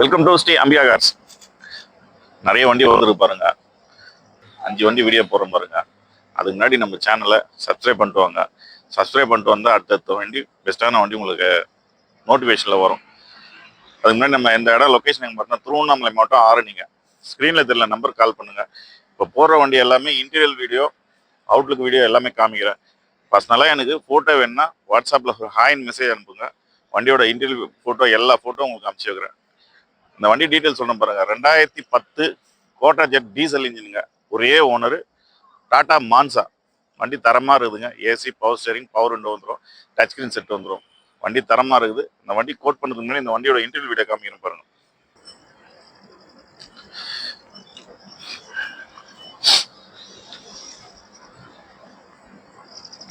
Welcome to Sri அம்பியா cars நிறைய வண்டி வந்துருக்கு பாருங்க. அஞ்சு வண்டி வீடியோ போடுறோம் பாருங்க. அதுக்கு முன்னாடி நம்ம சேனலை சப்ஸ்கிரைப் பண்ணிட்டு வாங்க. சப்ஸ்கிரைப் பண்ணிட்டு வந்தால் அடுத்தடுத்த வண்டி பெஸ்ட்டான வண்டி உங்களுக்கு நோட்டிஃபிகேஷனில் வரும். அதுக்கு முன்னாடி நம்ம இந்த இடம் லொக்கேஷன் எங்கே பார்த்தோம்னா திருவண்ணாமலை மாவட்டம் ஆரணிங்க. ஸ்க்ரீனில் தெரியல நம்பர் கால் பண்ணுங்கள் இப்போ போடுற வண்டி எல்லாமே இன்டீரியல் வீடியோ அவுட்லுக் வீடியோ எல்லாமே காமிக்கிறேன். பர்சனலாக எனக்கு ஃபோட்டோ வேணும்னா வாட்ஸ்அப்பில் ஹாயின் மெசேஜ் அனுப்புங்க. வண்டியோட இன்டீரியல் ஃபோட்டோ எல்லா ஃபோட்டோ உங்களுக்கு அனுப்பிச்சி வைக்கிறேன். இந்த வண்டி டீட்டெயில் சொல்றேன் பாருங்கள் ரெண்டாயிரத்தி பத்து கோட்டா ஜெட் டீசல் இன்ஜினுங்க. ஒரே ஓனரு டாட்டா மான்சா. வண்டி தரமாக இருக்குதுங்க. AC power steering power window வந்துடும் டச் ஸ்க்ரீன் செட் வந்துடும் வண்டி தரமாக இருக்குது. இந்த வண்டி கோட் பண்ணுறதுக்கு முன்னாடி இந்த வண்டியோட இன்டர்வியூ வீடியோ காமிக்கணும் பாருங்கள்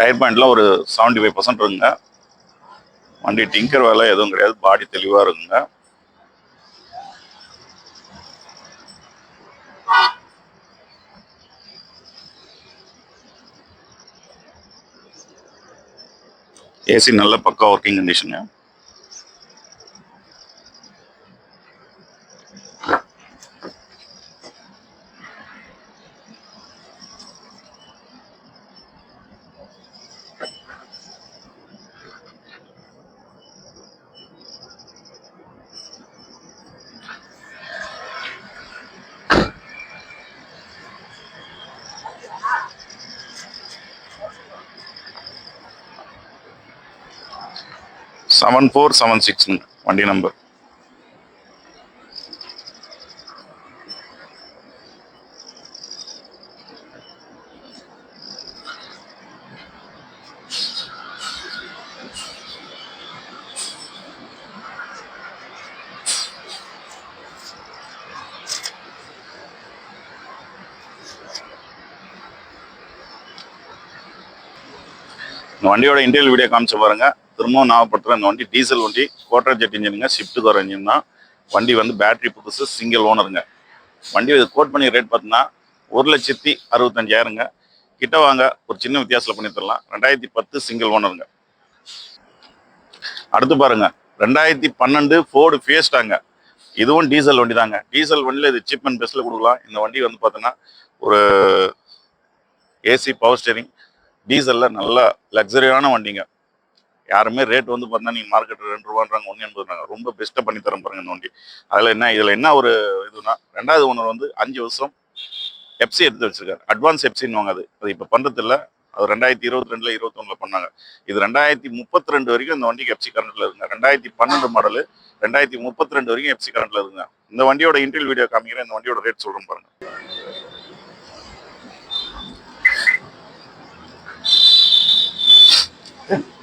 டயர் பாயிண்ட்லாம் ஒரு செவன்ட்டி ஃபைவ் பர்சன்ட் இருக்குங்க. வண்டி டிங்கர் வேலை எதுவும் கிடையாது. பாடி தெளிவாக இருக்குங்க. ஏசி நல்ல பக்கா working condition seven four seven சிக்ஸுங்க வண்டி நம்பர் இந்த வண்டியோட இன்டீரியல் வீடியோ காமிச்சு பாருங்க. திரும்பவும் ஞாபகப்படுத்துறேன். இந்த வண்டி டீசல் வண்டி கோட்டர் ஜெட் இன்ஜினுங்க ஷிஃப்ட்டுக்கு வர இன்ஜின் தான். வண்டி வந்து பேட்டரி புதுசு சிங்கிள் ஓனருங்க வண்டி கோட் பண்ணி ரேட் பார்த்தீங்கன்னா ஒரு லட்சத்தி அறுபத்தஞ்சாயிரங்க. கிட்ட வாங்க ஒரு சின்ன வித்தியாசத்தில் பண்ணி தரலாம். ரெண்டாயிரத்தி பத்து சிங்கிள் ஓனருங்க அடுத்து பாருங்க. ரெண்டாயிரத்தி பன்னெண்டு ஃபோர்டு ஃபியஸ்டாங்க இதுவும் டீசல் வண்டி தாங்க. டீசல் வண்டியில் இது சீப் அண்ட் பெஸ்ட்டில் கொடுக்கலாம். இந்த வண்டி வந்து பார்த்தீங்கன்னா ஒரு ஏசி பவர் ஸ்டேரிங் டீசலில் நல்ல லக்ஸரியான வண்டிங்க. யாருமே ரேட் வந்து பார்த்தா நீங்கள் மார்க்கெட் ரெண்டு ரூபான்றாங்க ஒன்று எண்பதுறாங்க ரொம்ப பெஸ்ட்டாக பண்ணி தரேன் பாருங்க நோண்டி வண்டி. அதில் என்ன இதில் என்ன ஒரு இதுனா ரெண்டாவது ஓனர் வந்து அஞ்சு வருஷம் எஃப்சி எடுத்து வச்சிருக்காரு. அட்வான்ஸ் எப்சின்னு வாங்க அது. அது இப்போ பண்ணுறது இல்லை அது ரெண்டாயிரத்தி இருபத்தி ரெண்டுல இருபத்தொன்னுல பண்ணாங்க. இது ரெண்டாயிரத்தி முப்பத்தி ரெண்டு வரைக்கும் இந்த வண்டிக்கு எஃப்சி கரண்ட்ல இருக்குங்க. ரெண்டாயிரத்தி பன்னெண்டு மாடல் ரெண்டாயிரத்தி முப்பத்தி ரெண்டு வரைக்கும் எஃப்சி கரண்ட்ல இருக்குங்க. இந்த வண்டியோட இன்டர்வியூ வீடியோ காமிக்கிறேன் இந்த வண்டியோட ரேட் சொல்றேன் பாருங்க.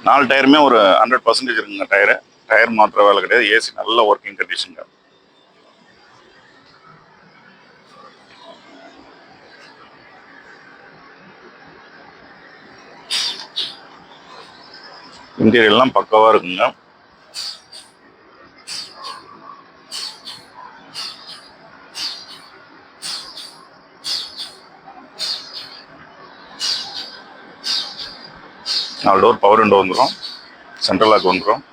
நாலு டயருமே ஒரு ஹண்ட்ரட் பர்சன்டேஜ் இருக்குங்க டயரு. டயர் மாத்திர வேலை கிடையாது. ஏசி நல்ல ஒர்க்கிங் கண்டிஷனுங்க இன்டீரியர்லாம் பக்கவாக இருக்குங்க. நாலு டோர் பவர் விண்டோ வந்துடும் சென்ட்ரல் லாக் வந்துடும்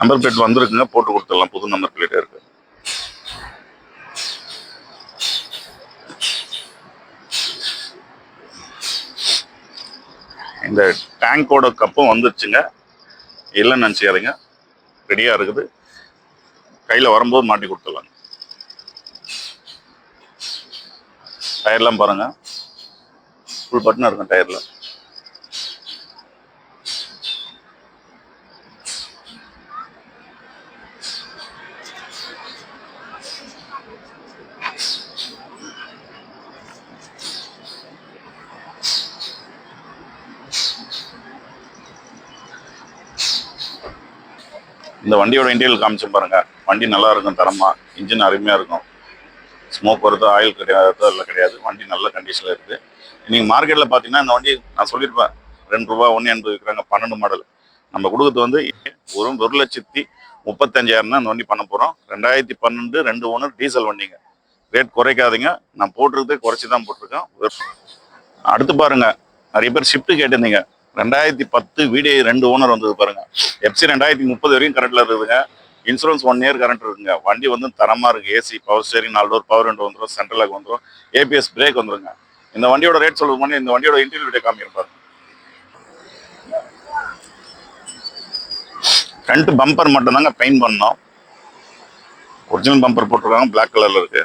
நம்பர் பிளேட் வந்திருக்குங்க போட்டு கொடுத்துடலாம். புது நம்பர் பிளேட்டே இருக்கு. இந்த டேங்கோட கப்பும் வந்துருச்சுங்க. இல்லைன்னு நினச்சிக்காதீங்க. ரெடியாக இருக்குது. கையில் வரும்போது மாட்டி கொடுத்துடலாங்க. டயர்லாம் பாருங்க. ஃபுல் பட்டனாக இருக்கும் டயரில் இந்த வண்டியோட இன்டீரியல் காமிச்சு பாருங்க. வண்டி நல்லா இருக்கும் தரமா. இன்ஜின் அருமையாக இருக்கும். ஸ்மோக் வருது ஆயில் கிடையாது எல்லாம் கிடையாது. வண்டி நல்ல கண்டிஷனில் இருக்குது நீங்கள் மார்க்கெட்டில் பார்த்தீங்கன்னா இந்த வண்டி நான் சொல்லியிருப்பேன். ரெண்டு ரூபா ஒன்று எண்பது விற்கிறாங்க பன்னெண்டு மாடல் நம்ம கொடுக்குறது வந்து ஒரு ஒரு லட்சத்தி முப்பத்தஞ்சாயிரம் தான் இந்த வண்டி பண்ண போகிறோம் ரெண்டாயிரத்தி பன்னெண்டு ரெண்டு ஒன்று டீசல் வண்டிங்க. ரேட் குறைக்காதீங்க. நான் போட்டிருக்கதே குறைச்சி தான் போட்டிருக்கேன். அடுத்து பாருங்கள் நிறைய பேர் ஷிஃப்ட்டு கேட்டிருந்தீங்க. ரெண்டாயிரத்தி பத்து வீடியோ ரெண்டு ஓனர் வந்தது பாருங்க. எஃப்சி ரெண்டாயிரத்தி முப்பது வரைக்கும் கரண்ட்ல இருக்குதுங்க இன்சூரன்ஸ் ஒன் இயர் கரண்ட் இருக்குங்க. வண்டி வந்து தரமா இருக்கு. ஏசி பவர் ஸ்டேரிங் நாலு டோர் பவர் ரெண்டு வந்துடும் சென்ட்ரல் வந்துடும் ஏபிஎஸ் பிரேக் வந்துருங்க. இந்த வண்டியோட ரேட் சொல்லுறது முன்னாடி இந்த வண்டியோட இன்டீரியர் வீடியோ காமிக்கிறேன் ஃப்ரண்ட் பம்பர் மட்டும்தாங்க பெயிண்ட் பண்ணோம். ஒரிஜினல் பம்பர் போட்டிருக்காங்க. பிளாக் கலர்ல இருக்கு.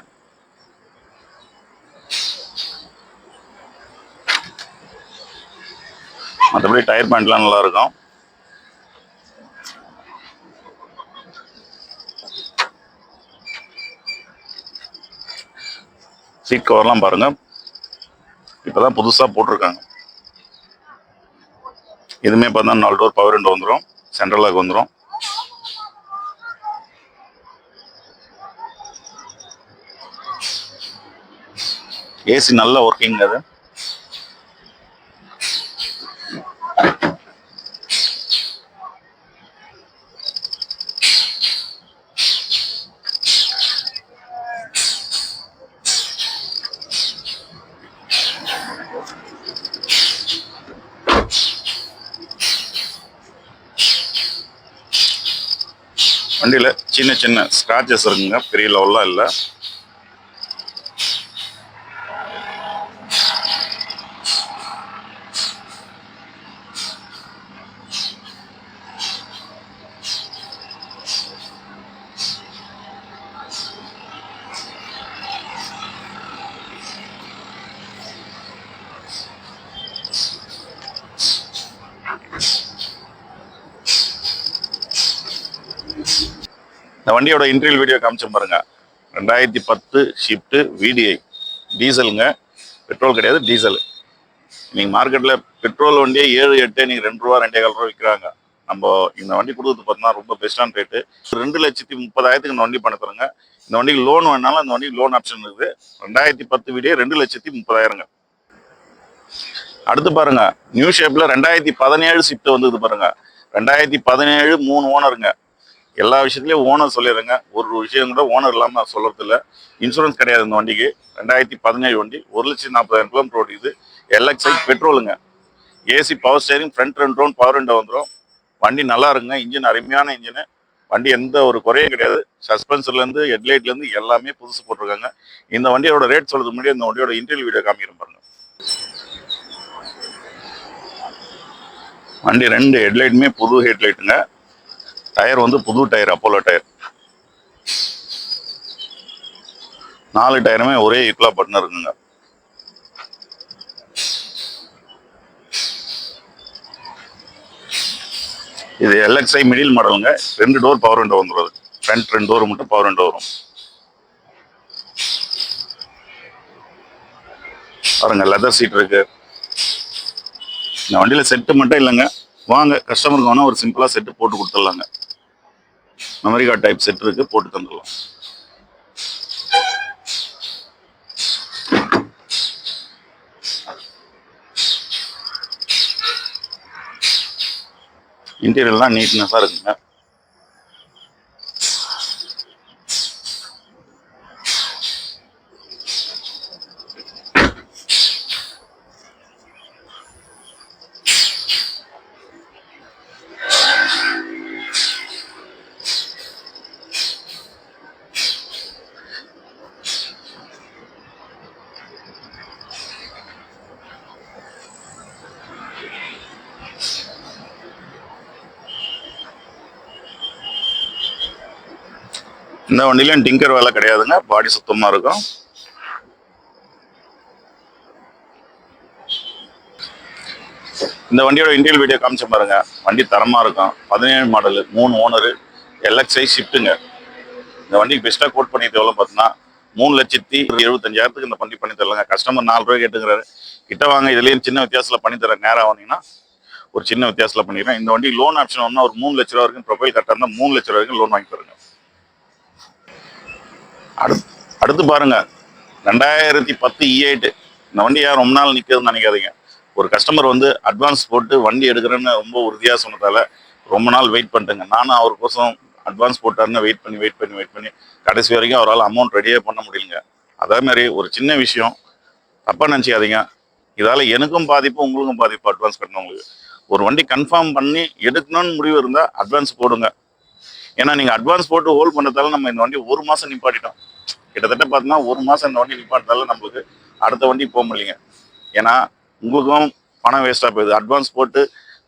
மற்றபடி டயர் பேண்ட்லாம் நல்லா இருக்கும் சீட் கவர்லாம் பாருங்க. இப்பதான் புதுசா போட்டிருக்காங்க. இதுவுமே பார்த்தா நாலு டோர் பவர் ரெண்டு வந்துடும் சென்ட்ரல் லாக் வந்துடும் ஏசி நல்ல ஒர்க்கிங் அது. வண்டியில் சின்ன சின்ன ஸ்க்ராச்சஸ் இருக்குங்க. பெரிய லெவல்லாம் இல்லை. இந்த வண்டியோட இன்டீரியல் வீடியோ காமிச்சேன் பாருங்க. ரெண்டாயிரத்தி பத்து ஷிஃப்ட் விடிஐ டீசலுங்க பெட்ரோல் கிடையாது டீசல் நீங்கள் மார்க்கெட்டில் பெட்ரோல் வண்டியே ஏழு எட்டு நீங்கள் ரெண்டு ரூபா ரெண்டே கால் ரூபா விற்கிறாங்க. நம்ம இந்த வண்டி கொடுத்தது பார்த்தீங்கன்னா ரொம்ப பெஸ்ட்டான ரேட்டு ரெண்டு லட்சத்தி முப்பதாயிரத்துக்கு இந்த வண்டி பண்ண தருங்க இந்த வண்டிக்கு லோன் வேணாலும் அந்த வண்டிக்கு லோன் ஆப்ஷன் இருக்குது. ரெண்டாயிரத்தி பத்து வீடியோ ரெண்டு லட்சத்தி முப்பதாயிரங்க. அடுத்து பாருங்க. நியூ ஷேப்பில் ரெண்டாயிரத்தி பதினேழு ஷிஃப்ட் வந்துது பாருங்க. ரெண்டாயிரத்தி பதினேழு மூணு ஓனருங்க எல்லா விஷயத்துலயும் ஓனர் சொல்லிடுறேங்க. ஒரு விஷயம் கூட ஓனர் இல்லாம நான் சொல்றது இல்ல இன்சூரன்ஸ் கிடையாது இந்த வண்டிக்கு. ரெண்டாயிரத்தி பதினேழு வண்டி ஒரு லட்சத்தி நாற்பதாயிரம் கிலோமீட்டர் ஓடிக்குது. எல்எக்ஸ்ஐ பெட்ரோலுங்க ஏசி பவர் ஸ்டேரிங் ஃப்ரண்ட் ரெண்டு ரோன் பவர் ரெண்டு வந்துடும் வண்டி நல்லா இருக்குங்க. இன்ஜின் அருமையான இன்ஜினு வண்டி எந்த ஒரு குறையும் கிடையாது. சஸ்பென்சர்லேருந்து ஹெட்லைட்லேருந்து எல்லாமே புதுசு போட்டிருக்காங்க. இந்த வண்டியோட ரேட் சொல்கிறது முன்னாடி இந்த வண்டியோட இன்டர்வியூ வீடியோ காமிக்கிறேன் பாருங்க. வண்டி ரெண்டு ஹெட்லைட்டுமே புது ஹெட்லைட்டுங்க டயர் வந்து புது டயர் அப்போலோ டயர். நாலு டயருமே ஒரே ஈக்குவலாக பட்டன் இருக்குங்க இது எல்எக்ஸ்ஐ மிடில் மாடலுங்க ரெண்டு டோர் பவர் விண்டோ வந்துடும் ஃப்ரண்ட் ரெண்டு டோர் மட்டும் பவர் விண்டோ வரும். பாருங்க லெதர் சீட் இருக்கு. இந்த வண்டியில் செட்டு மட்டும் இல்லைங்க. வாங்க கஸ்டமருக்கு வேணால் ஒரு சிம்பிளா செட்டு போட்டு கொடுத்துடலாங்க. மெமரி கார்டு டைப் செட் இருக்குது போட்டு தந்துடலாம். இன்டீரியர்லாம் நீட்னஸாக இருக்குங்க. இந்த வண்டியிலும் டிங்கர் வேலை கிடையாதுங்க. பாடி சுத்தமா இருக்கும். இந்த வண்டியோட இன்டீரியல் வீடியோ காமிச்ச பாருங்க. வண்டி தரமா இருக்கும். பதினேழு மாடலு மூணு ஓனரு எல்எக்ஸ்ஐ ஷிஃப்ட்டுங்க. இந்த வண்டிக்கு பெஸ்ட்டாக கோட் பண்ணிட்டு எவ்வளோ பார்த்தீங்கன்னா மூணு லட்சத்தி எழுபத்தஞ்சாயிரத்துக்கு இந்த வண்டி பண்ணி தரலாங்க. கஸ்டமர் நாலு ரூபாய் கேட்டுங்கிறாரு கிட்ட வாங்க இதுலேயும் சின்ன வித்தியாசத்தில் பண்ணி தரேன். நேராக வந்தீங்கன்னா ஒரு சின்ன வித்தியாசத்தில் பண்ணிடுறேன் இந்த வண்டி லோன் ஆப்ஷன் ஒன்றா ஒரு மூணு லட்ச ரூபா வரைக்கும் ப்ரொஃபைல் கரெக்டாக இருந்தால் மூணு லட்ச ரூபா வரைக்கும் லோன் வாங்கி தருங்க அடுத்து அடுத்து பாருங்க. ரெண்டாயிரத்தி பத்து e இஐட்டு இந்த வண்டி ரொம்ப நாள் நிற்கிறதுன்னு நினைக்காதீங்க. ஒரு கஸ்டமர் வந்து அட்வான்ஸ் போட்டு வண்டி எடுக்கிறேன்னு ரொம்ப உறுதியாக சொன்னதால ரொம்ப நாள் வெயிட் பண்ணிட்டேங்க. நானும் அவருக்கோசம் அட்வான்ஸ் போட்டாருன்னு வெயிட் பண்ணி வெயிட் பண்ணி வெயிட் பண்ணி கடைசி வரைக்கும் அவரால் அமௌண்ட் ரெடியே பண்ண முடியலங்க. அதே மாதிரி ஒரு சின்ன விஷயம். தப்பாக நினச்சிக்காதீங்க. இதால் எனக்கும் பாதிப்பு உங்களுக்கும் பாதிப்பு அட்வான்ஸ் கட்டினவங்களுக்கு. ஒரு வண்டி கன்ஃபார்ம் பண்ணி எடுக்கணும்னு முடிவு இருந்தால் அட்வான்ஸ் போடுங்க. ஏன்னா நீங்கள் அட்வான்ஸ் போட்டு ஹோல்ட் பண்ணுறதால நம்ம இந்த வண்டி ஒரு மாதம் நிப்பாட்டிட்டோம். கிட்டத்தட்ட பார்த்தீங்கன்னா ஒரு மாதம் இந்த வண்டி நிப்பாட்டினால நம்மளுக்கு அடுத்த வண்டி போக முடியலைங்க. ஏன்னா உங்களுக்கும் பணம் வேஸ்ட்டாக போயிடுது. அட்வான்ஸ் போட்டு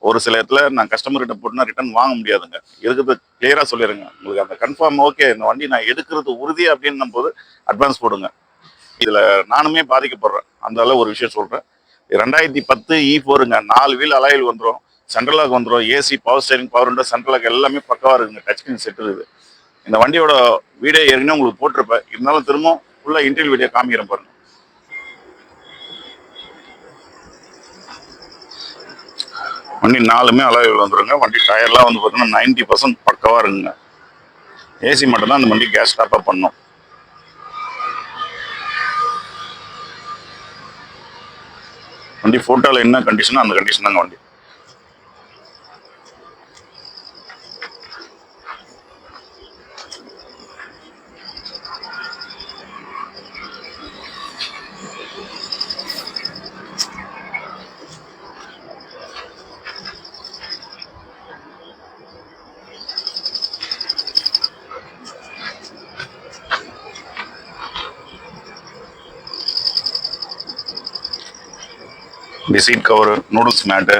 ஒரு சில இடத்துல நான் கஸ்டமர்கிட்ட போட்டுனா ரிட்டர்ன் வாங்க முடியாதுங்க. இருக்கிறது கிளியராக சொல்லிடுங்க. உங்களுக்கு அந்த கன்ஃபார்ம் ஓகே இந்த வண்டி நான் எடுக்கிறது உறுதி அப்படின்னும் போது அட்வான்ஸ் போடுங்க. இதில் நானுமே பாதிக்கப்படுறேன். அந்த அளவு ஒரு விஷயம் சொல்கிறேன் ரெண்டாயிரத்தி பத்து e இ போருங்க நாலு வீல் அலாயில் வந்துடும் சென்ட்ரலாக வந்துடும் AC power steering power window lock எல்லாமே பக்கவாக இருக்குங்க. டச் ஸ்க்ரீன் செட் இருக்குது. இந்த வண்டியோட வீடியோ ஏற்கனவே உங்களுக்கு போட்டிருப்பேன். இருந்தாலும் திரும்ப ஃபுல்லாக இன்டர்வியூ வீடியோ காமிக்கிறேன் பாருங்க. வண்டி நாலுமே அலாயில் வந்துருங்க. வண்டி டயர்லாம் வந்து பார்த்தீங்கன்னா நைன்டி பர்சன்ட் பக்கவாக இருக்குங்க. ஏசி மட்டும்தான் அந்த வண்டி கேஸ் டாப்அப் பண்ணும். வண்டி ஃபோட்டோவில் என்ன கண்டிஷனோ அந்த கண்டிஷன் தாங்க வண்டி. இந்த seat cover noodles mat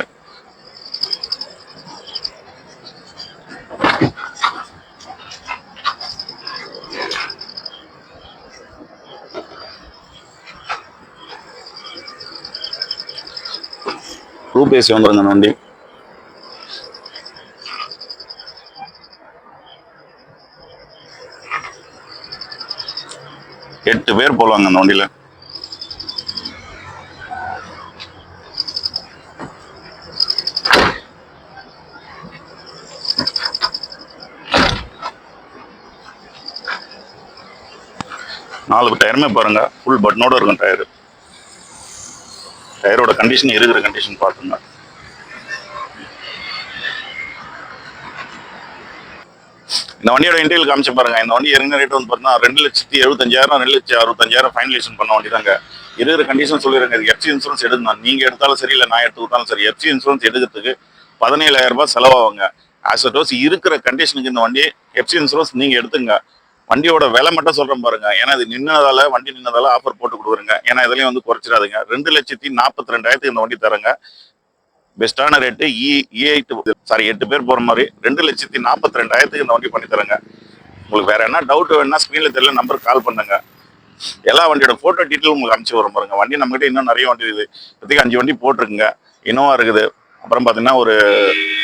roof AC வந்துருங்க அந்த வண்டி எட்டு பேர் போலாங்க அந்த வண்டியில நாலு டயருமே பாருங்க ஃபுல் பட்டனோட இருக்கும் டயர் டயரோட கண்டிஷன் இருக்கிற கண்டிஷன் பார்த்துங்க இந்த வண்டியோட இன்டர்வியூ காமிச்சு பாருங்க. இந்த வண்டி என்ன ரேட் வந்து பார்த்தீங்கன்னா ரெண்டு லட்சத்தி எழுபத்தஞ்சாயிரம் ரெண்டு லட்சத்தி அறுபத்தஞ்சாயிரம் ஃபைனலைசேஷன் பண்ண வண்டி தாங்க இருக்கிற கண்டிஷன் சொல்லிடுங்க இது எஃப்சி இன்சூரன்ஸ் எடுக்கணும். நீங்க எடுத்தாலும் சரி இல்லை நான் எடுத்து கொடுத்தாலும் சரி எஃப்சி இன்சூரன்ஸ் எடுக்கிறதுக்கு பதினேழாயிரம் ரூபாய் செலவாகுங்க. ஆஸ் அ டோஸ் இருக்கிற கண்டிஷனுக்கு இந்த வண்டி எஃப்சி இன்சூரன்ஸ் நீங்க எடுத்துங்க வண்டியோட விலை மட்டும் சொல்றேன் பாருங்க. ஏன்னா இது நின்னதால வண்டி நின்னதால ஆஃபர் போட்டு கொடுக்குறேங்க. ஏன்னா இதுலயும் வந்து குறைச்சிடாதுங்க. ரெண்டு லட்சத்தி நாற்பத்தி ரெண்டாயிரத்துக்கு இந்த வண்டி தரங்க. பெஸ்ட்டான ரேட்டு இ எயிட் சாரி எட்டு பேர் போற மாதிரி ரெண்டு லட்சத்தி நாற்பத்தி ரெண்டாயிரத்துக்கு இந்த வண்டி பண்ணி தரங்க. உங்களுக்கு வேற என்ன டவுட் வேணும்னா ஸ்க்ரீனில் தெரியல நம்பருக்கு கால் பண்ணுங்க. எல்லா வண்டியோட போட்டோ டீட்டெயில் உங்களுக்கு அனுப்பிச்சு வரும் பாருங்க. வண்டி நம்மகிட்ட இன்னும் நிறைய வண்டி இருக்குது. இப்போதைக்கு அஞ்சு வண்டி போட்டிருக்குங்க. இனோவா இருக்குது. அப்புறம் பார்த்தீங்கன்னா ஒரு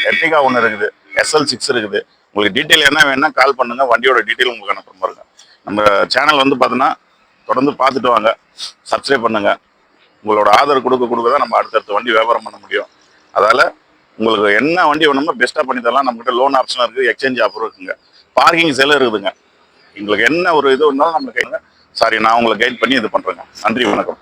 எர்டிகா ஒன்று இருக்குது. எஸ்எல் சிக்ஸ் இருக்குது. உங்களுக்கு டீட்டெயில் என்ன வேணும்னா கால் பண்ணுங்கள் வண்டியோட டீட்டெயில் உங்களுக்கு அனுப்புற பாருங்க நம்ம சேனல் வந்து பார்த்தீங்கன்னா தொடர்ந்து பார்த்துட்டு வாங்க. சப்ஸ்கிரைப் பண்ணுங்கள் உங்களோட ஆதரவு கொடுக்க கொடுக்க தான் நம்ம அடுத்தடுத்த வண்டி வியாபாரம் பண்ண முடியும். அதால் உங்களுக்கு என்ன வண்டி வேணுமோ பெஸ்ட்டாக பண்ணி தரலாம். நம்மகிட்ட லோன் ஆப்ஷன் இருக்குது எக்ஸ்சேஞ்ச் ஆஃபர் இருக்குங்க. பார்க்கிங் செலவு இருக்குதுங்க. உங்களுக்கு என்ன ஒரு இது இருந்தாலும் நம்மளுக்கு சாரி நான் உங்களை கைட் பண்ணி இது பண்ணுறேங்க நன்றி வணக்கம்.